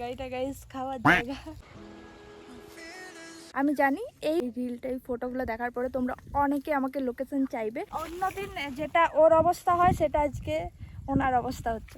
জায়গা, এটা গাইস খাওয়ার জায়গা। আমি জানি এই রিলটা এই ফটোগুলো দেখার পরে তোমরা অনেকে আমাকে লোকেশন চাইবে। অন্যদিন যেটা ওর অবস্থা হয়, সেটা আজকে ওনার অবস্থা হচ্ছে।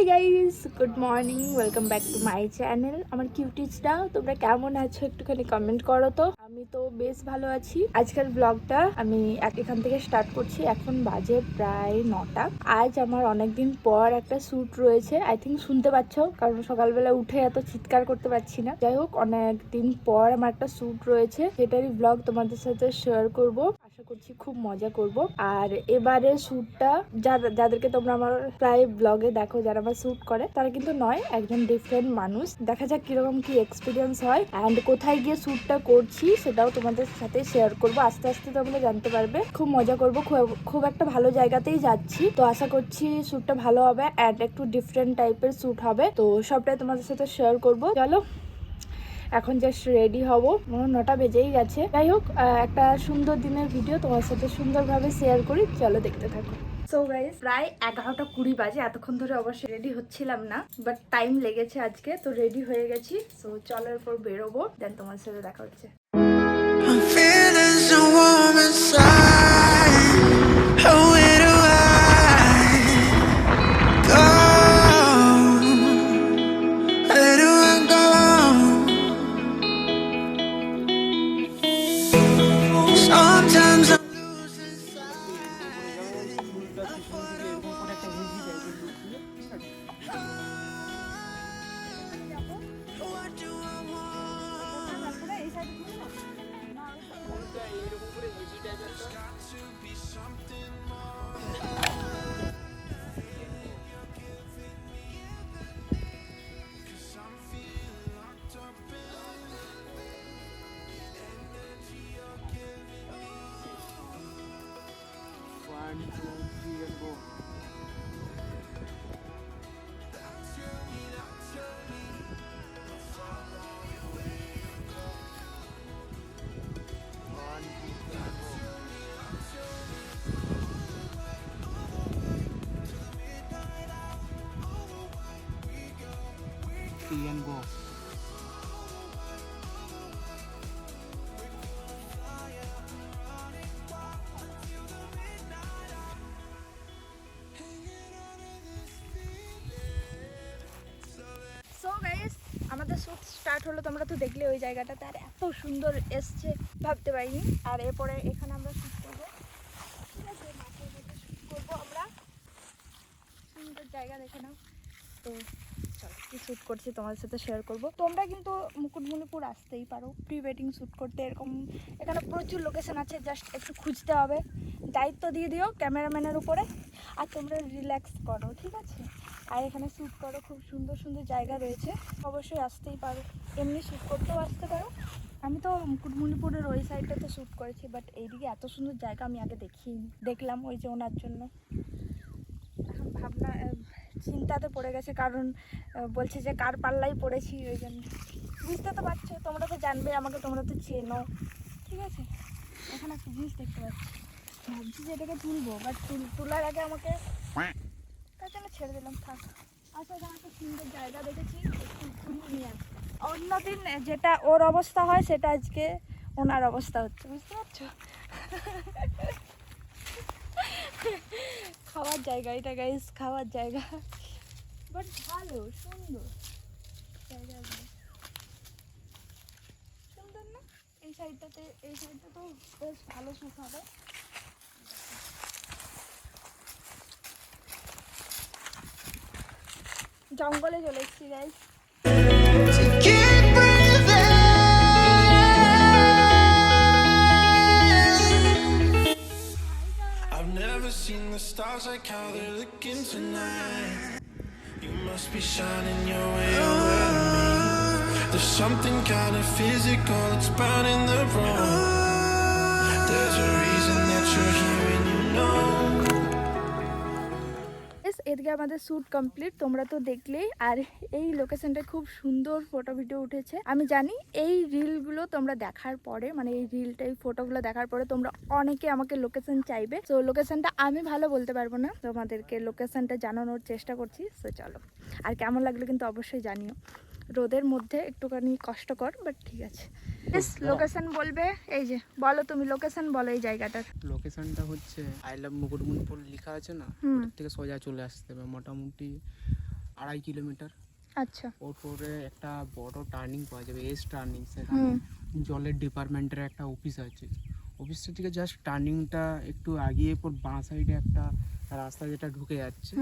Hi guys good morning welcome back to my channel আমার কিউটিজটা তোমরা কেমন আছো? একটুখানি কমেন্ট করো তো। আমি তো বেশ ভালো আছি। আজকাল ব্লগটা আমি এখান থেকে স্টার্ট করছি। এখন বাজে প্রায় নটা। আজ আমার অনেকদিন পর একটা শ্যুট রয়েছে। আই থিঙ্ক শুনতে পাচ্ছ, কারণ সকালবেলা উঠে এত চিৎকার করতে পারছি না। যাই হোক, অনেকদিন পর আমার একটা শ্যুট রয়েছে। সেটারই ব্লগ তোমাদের সাথে শেয়ার করব। আশা করছি খুব মজা করব। আর এবারে শ্যুটটা যাদেরকে তোমরা আমার প্রায় ব্লগে দেখো, যারা আমার শ্যুট করে, তারা কিন্তু নয়, একজন ডিফারেন্ট মানুষ। দেখা যাক কীরকম কি এক্সপিরিয়েন্স হয় অ্যান্ড কোথায় গিয়ে শ্যুটটা করছি সেটাও তোমাদের সাথে শেয়ার করব। আস্তে আস্তে তোমরা জানতে পারবে। খুব মজা করব, খুব খুব একটা ভালো জায়গাতেই যাচ্ছি। তো আশা করছি শ্যুটটা ভালো হবে অ্যান্ড একটু ডিফারেন্ট টাইপের শ্যুট হবে। তো সবটাই তোমাদের সাথে শেয়ার করব। চলো। এখন জাস্ট রেডি হব। নটা বেজেই গেছে। যাই হোক একটা সুন্দর দিনের ভিডিও তোমার সাথে সুন্দরভাবে শেয়ার করি। চলো দেখতে থাকো। সো গাইজ প্রায় এগারোটা কুড়ি বাজে। এতক্ষণ ধরে অবশ্যই রেডি হচ্ছিলাম না বাট টাইম লেগেছে আজকে, তো রেডি হয়ে গেছি। সো চলো এরপর বেরোবো দেন তোমার সাথে দেখা হচ্ছে। See and আমাদের শ্যুট স্টার্ট হলো, তোমরা তো দেখলে ওই জায়গাটাতে, আর এত সুন্দর এসছে, ভাবতে পারিনি। আর এরপরে এখানে আমরা শ্যুট করব। ঠিক আছে, মাঠের মধ্যে শ্যুট করব আমরা। সুন্দর জায়গা দেখে নাও। তো শ্যুট করছি, তোমাদের সাথে শেয়ার করব। তোমরা কিন্তু মুকুটমণিপুর আসতেই পারো প্রি ওয়েডিং শ্যুট করতে, এরকম এখানে প্রচুর লোকেশন আছে জাস্ট একটু খুঁজতে হবে। দায়িত্ব দিয়ে দিও ক্যামেরাম্যানের উপরে, আর তোমরা রিল্যাক্স করো, ঠিক আছে? আর এখানে শ্যুট করো, খুব সুন্দর সুন্দর জায়গা রয়েছে, অবশ্যই আসতেই পারো। এমনি শ্যুট করতেও আসতে পারো। আমি তো মুকুটমণিপুরের ওই সাইডটাতে শ্যুট করেছি বাট এইদিকে এত সুন্দর জায়গা আমি আগে দেখিনি, দেখলাম ওই যে ওনার জন্য। চিন্তাতে পড়ে গেছে, কারণ বলছে যে কার পাল্লাই পড়েছি, ওই জন্য। বুঝতে তো পারছ, তোমরা তো জানবে আমাকে, তোমরা তো চেনো, ঠিক আছে? এখানে একটা জিনিস দেখতে পাচ্ছি। ভাবছি যে এটাকে তুলবো বাট তোলার আগে আমাকে তার জন্য ছেড়ে দিলাম, থাক। আচ্ছা এখানে একটা সুন্দর জায়গা দেখেছি অন্যদিন যেটা ওর অবস্থা হয়, সেটা আজকে ওনার অবস্থা হচ্ছে, বুঝতে পারছ? খাওয়ার জায়গা, এটা গাইস খাওয়ার জায়গা। বাট ভালো, সুন্দর। জায়গাগুলো সুন্দর না? এই সাইডটাতে এই সাইডটা তো বেশ ভালো শুকাবে জঙ্গলে চলে এসছি guys be shining your way over me. There's something kind of physical, it's burning the room. There's a reason that you're here এদিকে আমাদের শ্যুট কমপ্লিট তোমরা তো দেখলেই। আর এই লোকেশনটা খুব সুন্দর ফটো ভিডিও উঠেছে। আমি জানি এই রিলগুলো তোমরা দেখার পরে মানে এই রিলটা এই ফটোগুলো দেখার পরে তোমরা অনেকে আমাকে লোকেশন চাইবে। তো লোকেশনটা আমি ভালো বলতে পারব না। তোমাদেরকে লোকেশনটা জানানোর চেষ্টা করছি। তো চলো। আর কেমন লাগল কিন্তু অবশ্যই জানিও। রোদের মধ্যে একটুখানি কষ্টকর বাট ঠিক আছে। লোকেশন বলবে এই যে বলো তুমি লোকেশন বলো এই জায়গাটার। লোকেশনটা হচ্ছে আই লাভ মুকুটমণিপুর লেখা আছে না? ওটার থেকে সোজা চলে আসতে হবে মোটামুটি আড়াই কিলোমিটার। আচ্ছা। ওর পরে একটা বড় টার্নিং পাওয়া যাবে এস টার্নিং সেখানে। জলের ডিপার্টমেন্টের একটা অফিস আছে। অফিসটা থেকে জাস্ট টার্নিংটা একটু আগিয়ে পর বাঁ সাইডে একটা রাস্তা যেটা ঢুকে যাচ্ছে।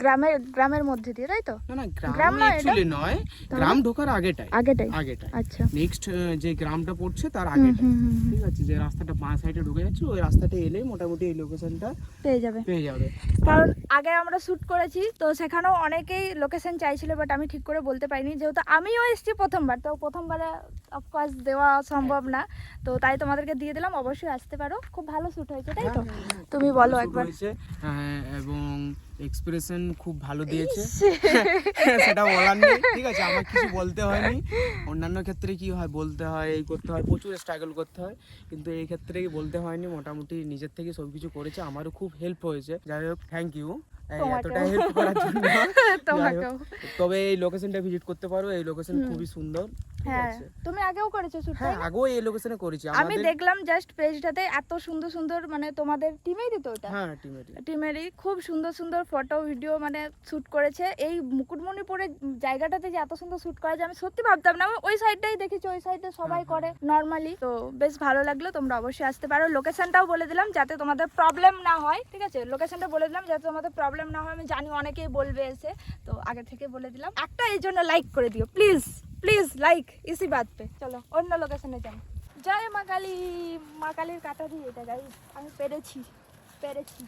গ্রামের গ্রামের মধ্যে দিয়ে তাই তো? না না গ্রাম নয় অ্যাকচুয়ালি নয়। গ্রাম ঢোকার আগেটাই। আগেটাই। আগেটাই। আচ্ছা। নেক্সট যে গ্রামটা পড়ছে তার আগেটাই। ঠিক আছে যে রাস্তাটা বাঁ সাইডে ঢুকে যাচ্ছে ওই রাস্তাটা এলেই মোটামুটি এই লোকেশনটা পেয়ে যাবে। পেয়ে যাবে। কারণ আগে আমরা শ্যুট করেছি তো সেখানেও অনেকেই লোকেশন চাইছিল বাট আমি ঠিক করে বলতে পারিনি। যেহেতু আমিও এসেছি প্রথমবার তো প্রথমবারে অফকোর্স দেওয়া সম্ভব না। তো তাই তোমাদেরকে দিয়ে দিলাম অবশ্যই আসতে পারো। খুব ভালো শ্যুট হয়েছে তাই তো? তুমি বলো একবার। হ্যাঁ, এবং এক্সপ্রেশন খুব ভালো দিয়েছে। সেটা বলার নেই ঠিক আছে? আমার কিছু বলতে হয়নি। অন্যান্য ক্ষেত্রে কি হয় বলতে হয় এই করতে হয় প্রচুর স্ট্রাগল করতে হয়। কিন্তু এই ক্ষেত্রে বলতে হয়নি মোটামুটি নিজের থেকে সব কিছু করেছে। আমারও খুব হেল্প হয়েছে। যাই হোক থ্যাংক ইউ। এতটা হেল্প করার জন্য। তোমাকেও। তবে এই লোকেশনটা ভিজিট করতে পারো। এই লোকেশন খুবই সুন্দর হ্যাঁ তুমি আগেও করেছ শ্যুট হ্যাঁ আগেও এই লোকেশনে করেছি। আমি দেখলাম জাস্ট পেজটাতে এত সুন্দর সুন্দর মানে তোমাদের টিমেই দিত ওটা। হ্যাঁ টিমেরই টিমেরই খুব সুন্দর সুন্দর ফটো ভিডিও মানে শ্যুট করেছে। এই মুকুটমণিপুরের জায়গাটাতে যে এত সুন্দর শ্যুট করা যায় আমি সত্যি ভাবতাম না। আমি ওই সাইডটাই দেখেছি ওই সাইডে সবাই হ্যাঁ, করে নর্মালি তো বেশ ভালো লাগল তোমরা অবশ্যই আসতে পারো। লোকেশনটাও বলে দিলাম যাতে তোমাদের প্রবলেম না হয় ঠিক আছে? লোকেশনটা বলে দিলাম যাতে তোমাদের প্রবলেম না হয়, আমি জানি অনেকেই বলবে এসে, তো আগে থেকে বলে দিলাম। একটা এই জন্য লাইক করে দিও প্লিজ প্লিজ লাইক ইসি বাদ পে চলো, অন্য লোকেশনে যাই। জয় মা কালী, মা কালীর কাটা দিয়ে এটা গাই আমি পেরেছি পেরেছি।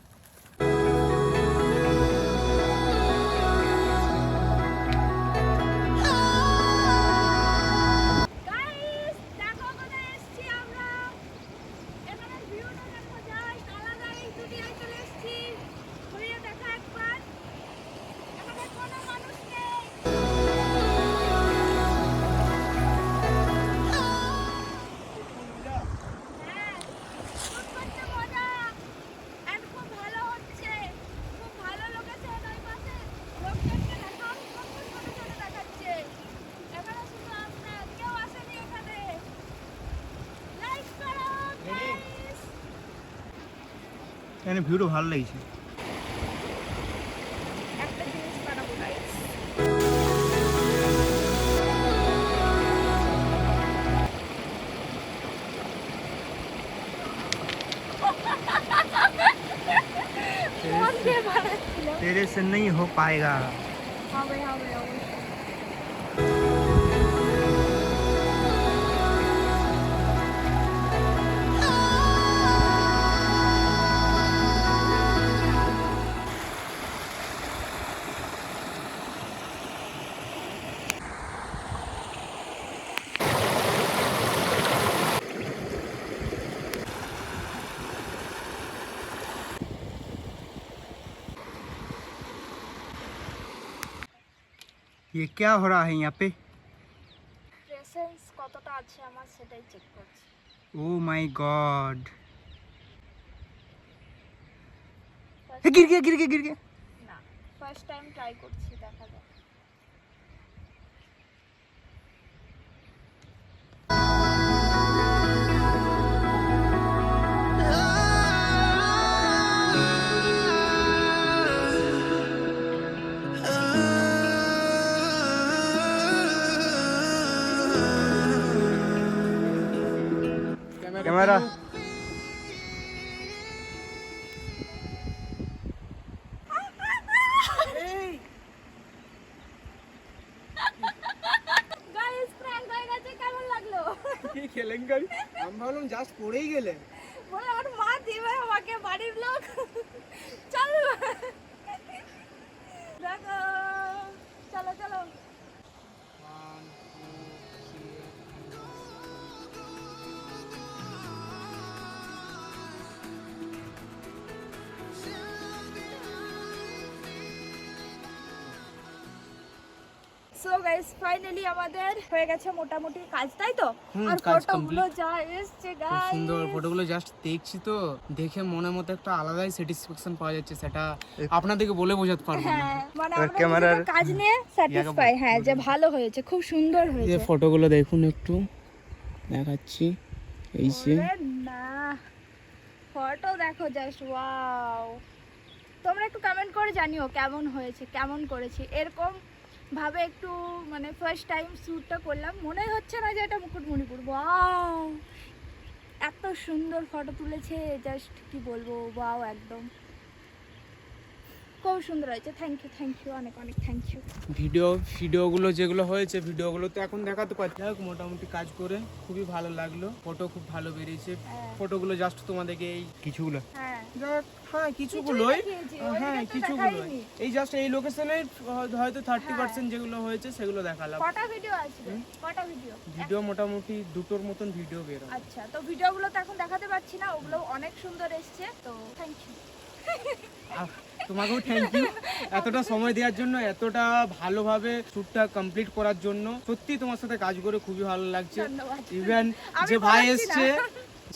এখানে ভিউটা ভালো লাগছে একটা জিনিস বানাবো guys। মন দিয়ে বানাচ্ছিলাম। तेरे से नहीं हो पाएगा হবে হবে অবশ্যই ये क्या हो रहा है यहाँ पे প্রেসেন্স কতটা আছে আমার সেটাই চেক করছি ओ माय गॉड गिर गया गिर गया गिर गया না ফার্স্ট টাইম ট্রাই করছি দেখা যাক ক্যামেরা। খেলেন গাড়ি? আমি ভাবলাম জাস্ট পড়েই গেলেন। সো গাইস ফাইনালি আমাদের হয়ে গেছে মোটামুটি কাজ তাই তো? আর ফটোগুলো যা এসছে খুব গাইস সুন্দর ফটোগুলো জাস্ট দেখছি তো। দেখে মনের মতো একটা আলাদাই স্যাটিসফ্যাকশন পাওয়া যাচ্ছে সেটা আপনাদেরকে বলে বোঝাতে পারব না। হ্যাঁ মানে ক্যামেরার- কাজ নিয়ে স্যাটিসফাই হ্যাঁ যে ভালো হয়েছে খুব সুন্দর হয়েছে। ফটোগুলো দেখুন একটু দেখাচ্ছি। এই যে না। ফটো দেখো জাস্ট ওয়াও তোমরা একটু কমেন্ট করে জানিও কেমন হয়েছে কেমন করেছি এরকম ভাবে একটু মানে ফার্স্ট টাইম শ্যুটটা করলাম, মনে হচ্ছে না যে এটা মুকুটমণিপুর। বাও এত সুন্দর ফটো তুলেছে জাস্ট কি বলব বাও একদম। খুব সুন্দর হয়েছে। থ্যাংক ইউ থ্যাংক ইউ অনেক অনেক থ্যাংক ইউ ভিডিও ভিডিওগুলো যেগুলো হয়েছে ভিডিওগুলো তো এখন দেখাতে পারছি যাই মোটামুটি কাজ করে খুবই ভালো লাগল। ফটো খুব ভালো বেরিয়েছে। হ্যাঁ। ফটোগুলো জাস্ট তোমাদেরকে এই কিছুগুলো। হ্যাঁ। হ্যাঁ কিছুগুলোই। হ্যাঁ এই জাস্ট এই লোকেশনে হয়তো থার্টি হ্যাঁ। পার্সেন্ট যেগুলো হয়েছে সেগুলো দেখালাম। কটা ভিডিও আসবে কটা ভিডিও ভিডিও মোটামুটি দুটোর মতন ভিডিও বেরো আচ্ছা তো ভিডিওগুলো তো এখন দেখাতে পারছি না ওগুলো অনেক সুন্দর এসছে তো থ্যাংক ইউ তোমাকেও থ্যাংক ইউ এতটা সময় দেওয়ার জন্য এতটা ভালোভাবে শ্যুটটা কমপ্লিট করার জন্য সত্যি তোমার সাথে কাজ করে খুবই ভালো লাগছে। ইভেন যে ভাই এসছে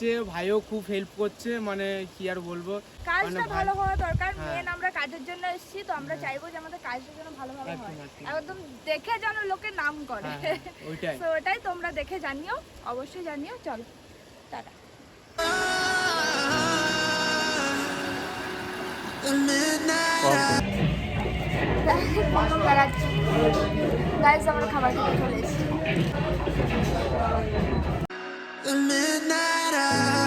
যে ভাইও খুব হেল্প করছে মানে কি আর বলব? কাজটা মানে ভালো হওয়া দরকার। হ্যাঁ। মেন আমরা কাজের জন্য এসেছি তো আমরা চাইব যে আমাদের কাজটা যেন ভালোভাবে একদম, হয়। একদম। দেখে যেন লোকে নাম করে। হ্যাঁ, হ্যাঁ, ওইটাই। তো ওটাই তোমরা দেখে জানিও অবশ্যই জানিও। চলো টাটা। গাইজ আমরা খাবার খেতে চলে এসেছি The midnight hour.